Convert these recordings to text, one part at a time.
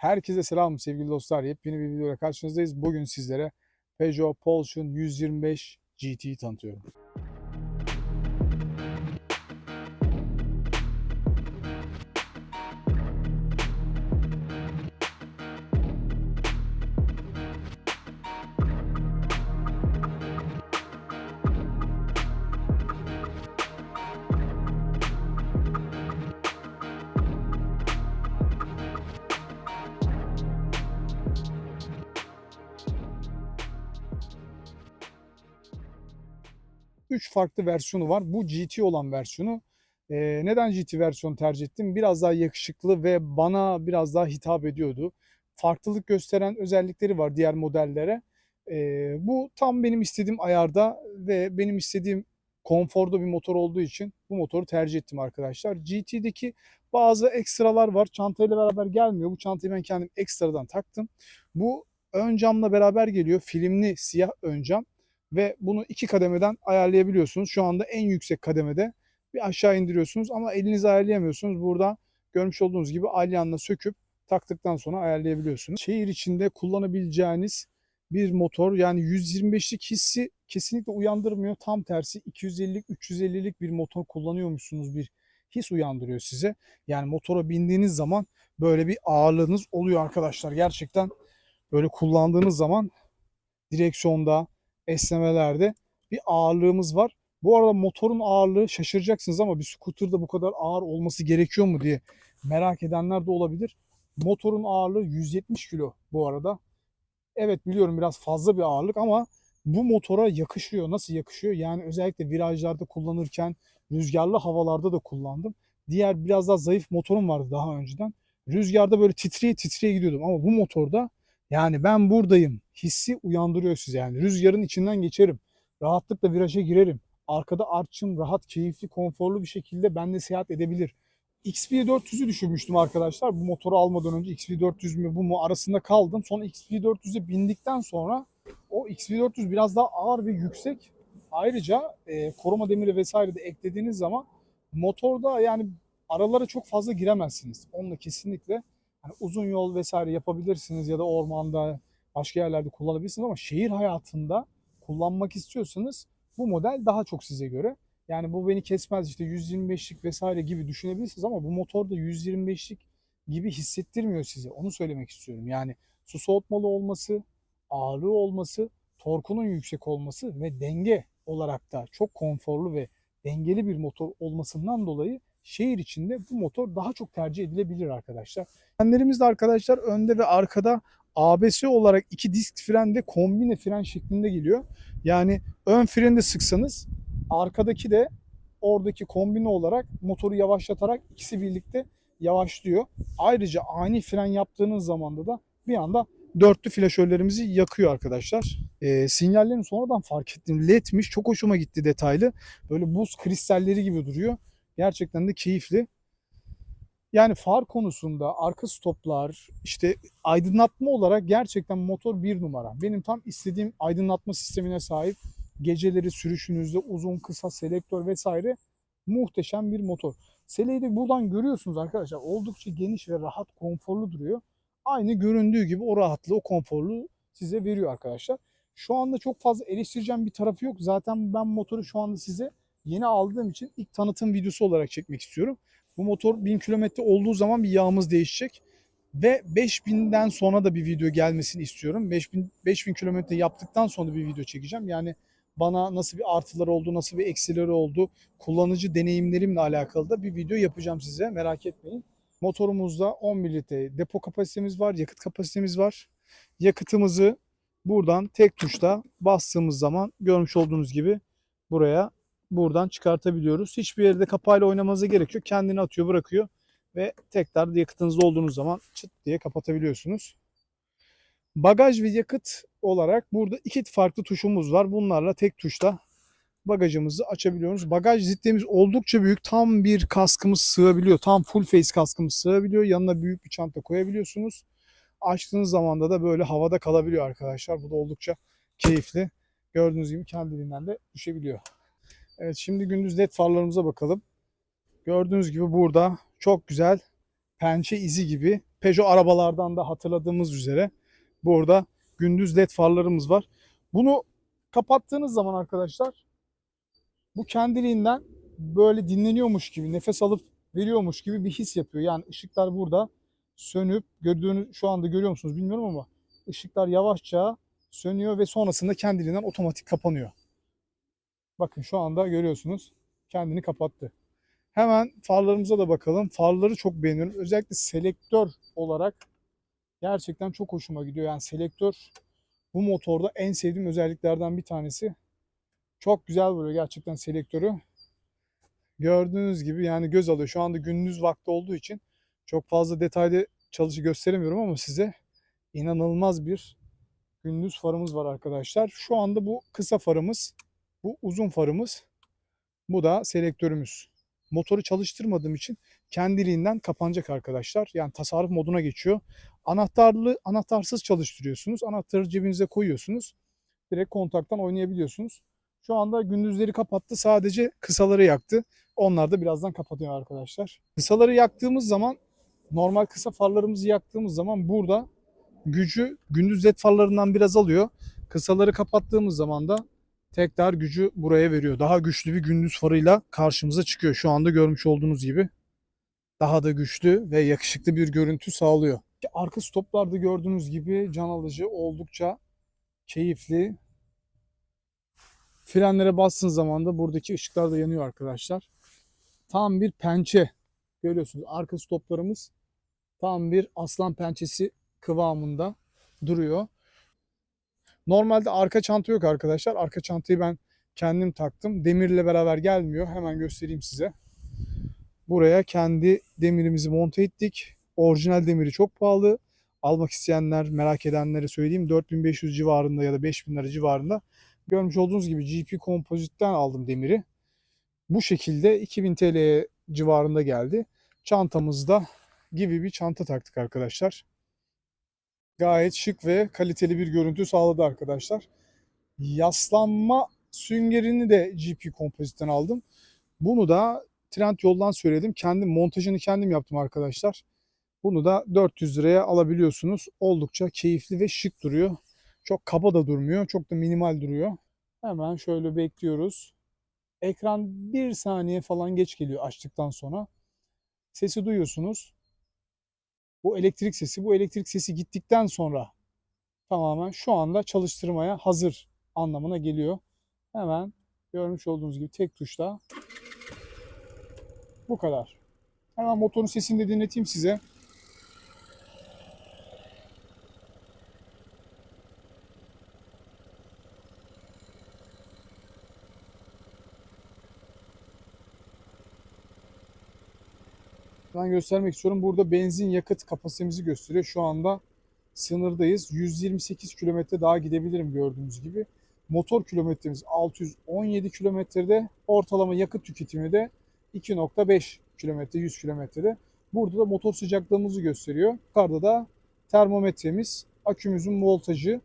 Herkese selam sevgili dostlar. Yepyeni bir videoyla karşınızdayız. Bugün sizlere Peugeot Pulsion 125 GT'yi tanıtıyorum. Üç farklı versiyonu var. Bu GT olan versiyonu. Ee, neden GT versiyonu tercih ettim? Biraz daha yakışıklı ve bana biraz daha hitap ediyordu. Farklılık gösteren özellikleri var diğer modellere. Ee, bu tam benim istediğim ayarda ve benim istediğim konforda bir motor olduğu için bu motoru tercih ettim arkadaşlar. GT'deki bazı ekstralar var. Çantayla beraber gelmiyor. Bu çantayı ben kendim ekstradan taktım. Bu ön camla beraber geliyor. Filmli siyah ön cam ve bunu iki kademeden ayarlayabiliyorsunuz. Şu anda en yüksek kademede bir aşağı indiriyorsunuz ama elinizi ayarlayamıyorsunuz. Burada görmüş olduğunuz gibi alyanla söküp taktıktan sonra ayarlayabiliyorsunuz. Şehir içinde kullanabileceğiniz bir motor yani 125'lik hissi kesinlikle uyandırmıyor. Tam tersi 250'lik 350'lik bir motor kullanıyormuşsunuz bir his uyandırıyor size. Yani motora bindiğiniz zaman böyle bir ağırlığınız oluyor arkadaşlar. Gerçekten böyle kullandığınız zaman direksiyonda, esnemelerde bir ağırlığımız var. Bu arada motorun ağırlığı şaşıracaksınız ama bir scooter'da bu kadar ağır olması gerekiyor mu diye merak edenler de olabilir. Motorun ağırlığı 170 kilo bu arada. Evet biliyorum biraz fazla bir ağırlık ama bu motora yakışıyor. Nasıl yakışıyor? Yani özellikle virajlarda kullanırken rüzgarlı havalarda da kullandım. Diğer biraz daha zayıf motorum vardı daha önceden. Rüzgarda böyle titreye titreye gidiyordum ama bu motorda yani ben buradayım hissi uyandırıyor size yani. Rüzgarın içinden geçerim. Rahatlıkla viraja girerim. Arkada artçım rahat, keyifli, konforlu bir şekilde benle seyahat edebilir. XP400'ü düşünmüştüm arkadaşlar. Bu motoru almadan önce XP400 mü bu mu arasında kaldım. Sonra XP400'e bindikten sonra o XP400 biraz daha ağır ve yüksek. Ayrıca e, koruma demiri vesaire de eklediğiniz zaman motorda yani aralara çok fazla giremezsiniz. Onunla kesinlikle hani uzun yol vesaire yapabilirsiniz ya da ormanda başka yerlerde kullanabilirsiniz ama şehir hayatında kullanmak istiyorsanız bu model daha çok size göre. Yani bu beni kesmez işte 125'lik vesaire gibi düşünebilirsiniz ama bu motor da 125'lik gibi hissettirmiyor size. Onu söylemek istiyorum. Yani su soğutmalı olması, ağırlığı olması, torkunun yüksek olması ve denge olarak da çok konforlu ve dengeli bir motor olmasından dolayı şehir içinde bu motor daha çok tercih edilebilir arkadaşlar. Frenlerimiz de arkadaşlar önde ve arkada ABS olarak iki disk fren ve kombine fren şeklinde geliyor. Yani ön freni de sıksanız arkadaki de oradaki kombine olarak motoru yavaşlatarak ikisi birlikte yavaşlıyor. Ayrıca ani fren yaptığınız zamanda da bir anda dörtlü flaşörlerimizi yakıyor arkadaşlar. E, sinyallerini sonradan fark ettim. LED'miş. Çok hoşuma gitti detaylı. Böyle buz kristalleri gibi duruyor. Gerçekten de keyifli. Yani far konusunda arka stoplar, işte aydınlatma olarak gerçekten motor bir numara. Benim tam istediğim aydınlatma sistemine sahip. Geceleri sürüşünüzde uzun kısa selektör vesaire muhteşem bir motor. Seleyi de buradan görüyorsunuz arkadaşlar. Oldukça geniş ve rahat, konforlu duruyor. Aynı göründüğü gibi o rahatlığı, o konforlu size veriyor arkadaşlar. Şu anda çok fazla eleştireceğim bir tarafı yok. Zaten ben motoru şu anda size yeni aldığım için ilk tanıtım videosu olarak çekmek istiyorum. Bu motor 1000 kilometre olduğu zaman bir yağımız değişecek. Ve 5000'den sonra da bir video gelmesini istiyorum. 5000, 5000 kilometre yaptıktan sonra bir video çekeceğim. Yani bana nasıl bir artıları oldu, nasıl bir eksileri oldu, kullanıcı deneyimlerimle alakalı da bir video yapacağım size. Merak etmeyin. Motorumuzda 11 litre depo kapasitemiz var, yakıt kapasitemiz var. Yakıtımızı buradan tek tuşla bastığımız zaman görmüş olduğunuz gibi buraya buradan çıkartabiliyoruz. Hiçbir yerde kapağıyla oynamanıza gerek yok. Kendini atıyor, bırakıyor ve tekrar yakıtınızda olduğunuz zaman çıt diye kapatabiliyorsunuz. Bagaj ve yakıt olarak burada iki farklı tuşumuz var. Bunlarla tek tuşla bagajımızı açabiliyoruz. Bagaj zitlemiz oldukça büyük. Tam bir kaskımız sığabiliyor. Tam full face kaskımız sığabiliyor. Yanına büyük bir çanta koyabiliyorsunuz. Açtığınız zaman da böyle havada kalabiliyor arkadaşlar. Bu da oldukça keyifli. Gördüğünüz gibi kendiliğinden de düşebiliyor. Evet şimdi gündüz led farlarımıza bakalım. Gördüğünüz gibi burada çok güzel pençe izi gibi Peugeot arabalardan da hatırladığımız üzere burada gündüz led farlarımız var. Bunu kapattığınız zaman arkadaşlar bu kendiliğinden böyle dinleniyormuş gibi, nefes alıp veriyormuş gibi bir his yapıyor. Yani ışıklar burada sönüp gördüğünüz şu anda görüyor musunuz bilmiyorum ama ışıklar yavaşça sönüyor ve sonrasında kendiliğinden otomatik kapanıyor. Bakın şu anda görüyorsunuz kendini kapattı. Hemen farlarımıza da bakalım. Farları çok beğeniyorum. Özellikle selektör olarak gerçekten çok hoşuma gidiyor. Yani selektör bu motorda en sevdiğim özelliklerden bir tanesi. Çok güzel böyle gerçekten selektörü. Gördüğünüz gibi yani göz alıyor. Şu anda gündüz vakti olduğu için çok fazla detaylı çalışı gösteremiyorum ama size inanılmaz bir gündüz farımız var arkadaşlar. Şu anda bu kısa farımız, bu uzun farımız, bu da selektörümüz. Motoru çalıştırmadığım için kendiliğinden kapanacak arkadaşlar. Yani tasarruf moduna geçiyor. Anahtarlı, anahtarsız çalıştırıyorsunuz. Anahtarı cebinize koyuyorsunuz. Direkt kontaktan oynayabiliyorsunuz. Şu anda gündüzleri kapattı. Sadece kısaları yaktı. Onlar da birazdan kapatıyor arkadaşlar. Kısaları yaktığımız zaman normal kısa farlarımızı yaktığımız zaman burada gücü gündüz led farlarından biraz alıyor. Kısaları kapattığımız zaman da tekrar gücü buraya veriyor. Daha güçlü bir gündüz farıyla karşımıza çıkıyor. Şu anda görmüş olduğunuz gibi. Daha da güçlü ve yakışıklı bir görüntü sağlıyor. Arka stoplarda gördüğünüz gibi can alıcı oldukça keyifli. Frenlere bastığınız zaman da buradaki ışıklar da yanıyor arkadaşlar. Tam bir pençe. Görüyorsunuz arka stoplarımız tam bir aslan pençesi kıvamında duruyor. Normalde arka çanta yok arkadaşlar. Arka çantayı ben kendim taktım. Demirle beraber gelmiyor. Hemen göstereyim size. Buraya kendi demirimizi monte ettik. Orijinal demiri çok pahalı. Almak isteyenler, merak edenlere söyleyeyim. 4500 civarında ya da 5000 lira civarında. Görmüş olduğunuz gibi GP Composite'den aldım demiri. Bu şekilde 2000 TL civarında geldi. Çantamızda gibi bir çanta taktık arkadaşlar. Gayet şık ve kaliteli bir görüntü sağladı arkadaşlar. Yaslanma süngerini de GP Composite'den aldım. Bunu da Trend yoldan söyledim. Kendim montajını kendim yaptım arkadaşlar. Bunu da 400 liraya alabiliyorsunuz. Oldukça keyifli ve şık duruyor. Çok kaba da durmuyor. Çok da minimal duruyor. Hemen şöyle bekliyoruz. Ekran bir saniye falan geç geliyor açtıktan sonra. Sesi duyuyorsunuz. Bu elektrik sesi. Bu elektrik sesi gittikten sonra tamamen şu anda çalıştırmaya hazır anlamına geliyor. Hemen görmüş olduğunuz gibi tek tuşla bu kadar. Hemen motorun sesini de dinleteyim size. Ben göstermek istiyorum. Burada benzin yakıt kapasitemizi gösteriyor. Şu anda sınırdayız. 128 kilometre daha gidebilirim gördüğünüz gibi. Motor kilometremiz 617 kilometrede. Ortalama yakıt tüketimi de 2.5 kilometre 100 kilometrede. Burada da motor sıcaklığımızı gösteriyor. Yukarıda da termometremiz, akümüzün voltajı,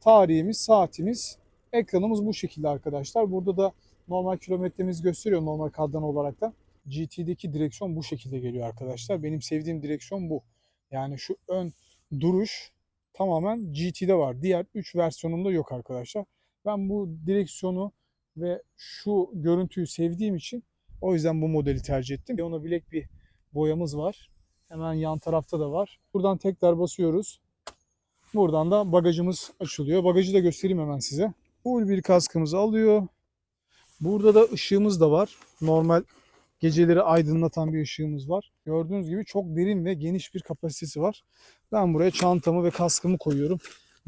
tarihimiz, saatimiz, ekranımız bu şekilde arkadaşlar. Burada da normal kilometremiz gösteriyor normal kadran olarak da. GT'deki direksiyon bu şekilde geliyor arkadaşlar. Benim sevdiğim direksiyon bu. Yani şu ön duruş tamamen GT'de var. Diğer 3 versiyonunda yok arkadaşlar. Ben bu direksiyonu ve şu görüntüyü sevdiğim için o yüzden bu modeli tercih ettim. Ona bilek bir boyamız var. Hemen yan tarafta da var. Buradan tekrar basıyoruz. Buradan da bagajımız açılıyor. Bagajı da göstereyim hemen size. Full bir kaskımızı alıyor. Burada da ışığımız da var. Normal geceleri aydınlatan bir ışığımız var. Gördüğünüz gibi çok derin ve geniş bir kapasitesi var. Ben buraya çantamı ve kaskımı koyuyorum.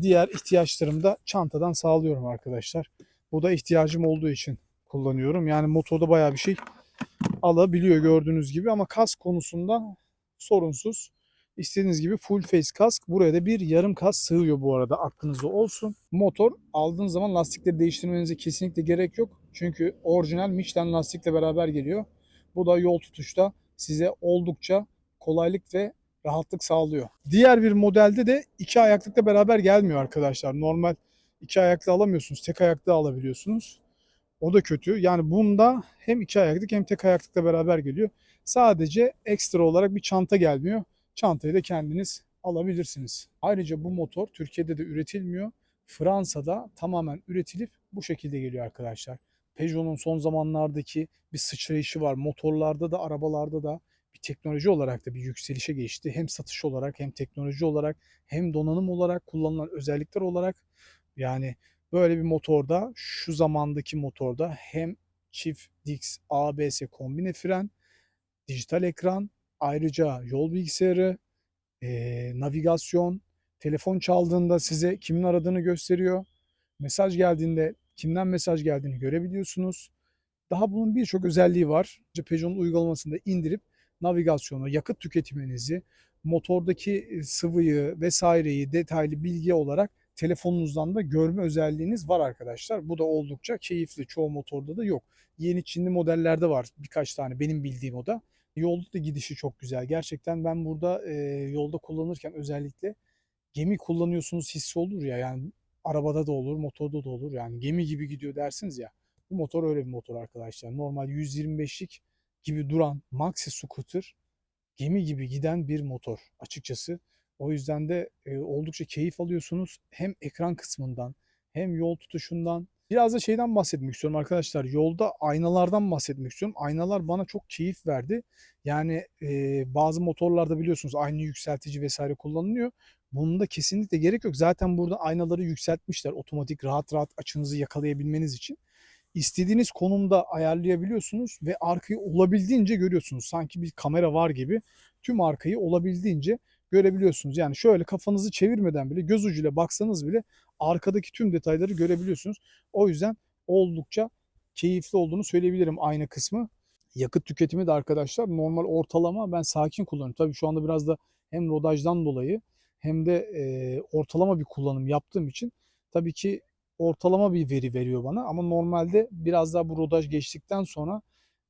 Diğer ihtiyaçlarımı da çantadan sağlıyorum arkadaşlar. Bu da ihtiyacım olduğu için kullanıyorum. Yani motorda bayağı bir şey alabiliyor gördüğünüz gibi ama kask konusunda sorunsuz. İstediğiniz gibi full face kask. Buraya da bir yarım kask sığıyor bu arada aklınızda olsun. Motor aldığınız zaman lastikleri değiştirmenize kesinlikle gerek yok. Çünkü orijinal Michelin lastikle beraber geliyor. Bu da yol tutuşta size oldukça kolaylık ve rahatlık sağlıyor. Diğer bir modelde de iki ayaklıkla beraber gelmiyor arkadaşlar. Normal iki ayaklı alamıyorsunuz. Tek ayaklı alabiliyorsunuz. O da kötü. Yani bunda hem iki ayaklık hem tek ayaklıkla beraber geliyor. Sadece ekstra olarak bir çanta gelmiyor. Çantayı da kendiniz alabilirsiniz. Ayrıca bu motor Türkiye'de de üretilmiyor. Fransa'da tamamen üretilip bu şekilde geliyor arkadaşlar. Peugeot'un son zamanlardaki bir sıçrayışı var. Motorlarda da arabalarda da bir teknoloji olarak da bir yükselişe geçti. Hem satış olarak hem teknoloji olarak hem donanım olarak kullanılan özellikler olarak yani böyle bir motorda şu zamandaki motorda hem çift disk ABS kombine fren, dijital ekran, ayrıca yol bilgisayarı, eee, navigasyon, telefon çaldığında size kimin aradığını gösteriyor. Mesaj geldiğinde kimden mesaj geldiğini görebiliyorsunuz. Daha bunun birçok özelliği var. Peugeot'un uygulamasında indirip navigasyonu, yakıt tüketiminizi, motordaki e, sıvıyı vesaireyi detaylı bilgi olarak telefonunuzdan da görme özelliğiniz var arkadaşlar. Bu da oldukça keyifli. Çoğu motorda da yok. Yeni Çinli modellerde var birkaç tane benim bildiğim o da. Yolda da gidişi çok güzel. Gerçekten ben burada e, yolda kullanırken özellikle gemi kullanıyorsunuz hissi olur ya yani arabada da olur, motorda da olur. Yani gemi gibi gidiyor dersiniz ya. Bu motor öyle bir motor arkadaşlar. Normal 125'lik gibi duran maxi scooter gemi gibi giden bir motor açıkçası. O yüzden de e, oldukça keyif alıyorsunuz. Hem ekran kısmından hem yol tutuşundan. Biraz da şeyden bahsetmek istiyorum arkadaşlar. Yolda aynalardan bahsetmek istiyorum. Aynalar bana çok keyif verdi. Yani e, bazı motorlarda biliyorsunuz aynı yükseltici vesaire kullanılıyor. Bunda kesinlikle gerek yok. Zaten burada aynaları yükseltmişler. Otomatik rahat rahat açınızı yakalayabilmeniz için. İstediğiniz konumda ayarlayabiliyorsunuz ve arkayı olabildiğince görüyorsunuz. Sanki bir kamera var gibi tüm arkayı olabildiğince görebiliyorsunuz. Yani şöyle kafanızı çevirmeden bile göz ucuyla baksanız bile arkadaki tüm detayları görebiliyorsunuz. O yüzden oldukça keyifli olduğunu söyleyebilirim ayna kısmı. Yakıt tüketimi de arkadaşlar normal ortalama ben sakin kullanıyorum. Tabii şu anda biraz da hem rodajdan dolayı hem de e, ortalama bir kullanım yaptığım için tabii ki ortalama bir veri veriyor bana ama normalde biraz daha bu rodaj geçtikten sonra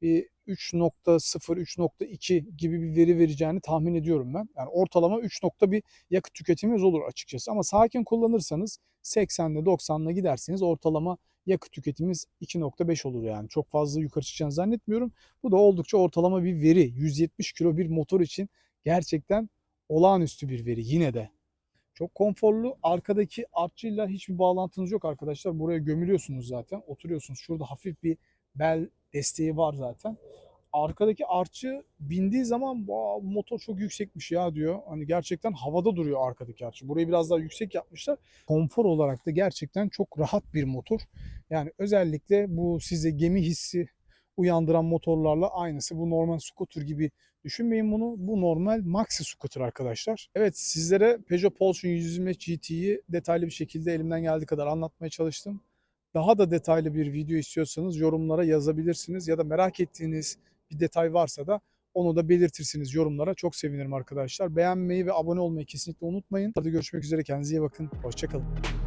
bir 3.0 3.2 gibi bir veri vereceğini tahmin ediyorum ben. Yani ortalama 3.1 yakıt tüketiminiz olur açıkçası ama sakin kullanırsanız 80'le 90'la giderseniz ortalama yakıt tüketimimiz 2.5 olur yani. Çok fazla yukarı çıkacağını zannetmiyorum. Bu da oldukça ortalama bir veri. 170 kilo bir motor için gerçekten olağanüstü bir veri yine de. Çok konforlu. Arkadaki artçıyla hiçbir bağlantınız yok arkadaşlar. Buraya gömülüyorsunuz zaten. Oturuyorsunuz. Şurada hafif bir bel desteği var zaten. Arkadaki artçı bindiği zaman bu motor çok yüksekmiş ya diyor. Hani gerçekten havada duruyor arkadaki artçı. Burayı biraz daha yüksek yapmışlar. Konfor olarak da gerçekten çok rahat bir motor. Yani özellikle bu size gemi hissi uyandıran motorlarla aynısı. Bu normal scooter gibi düşünmeyin bunu. Bu normal maxi scooter arkadaşlar. Evet sizlere Peugeot Pulsion 125 GT'yi detaylı bir şekilde elimden geldiği kadar anlatmaya çalıştım. Daha da detaylı bir video istiyorsanız yorumlara yazabilirsiniz ya da merak ettiğiniz bir detay varsa da onu da belirtirsiniz yorumlara. Çok sevinirim arkadaşlar. Beğenmeyi ve abone olmayı kesinlikle unutmayın. Hadi görüşmek üzere. Kendinize iyi bakın. Hoşçakalın.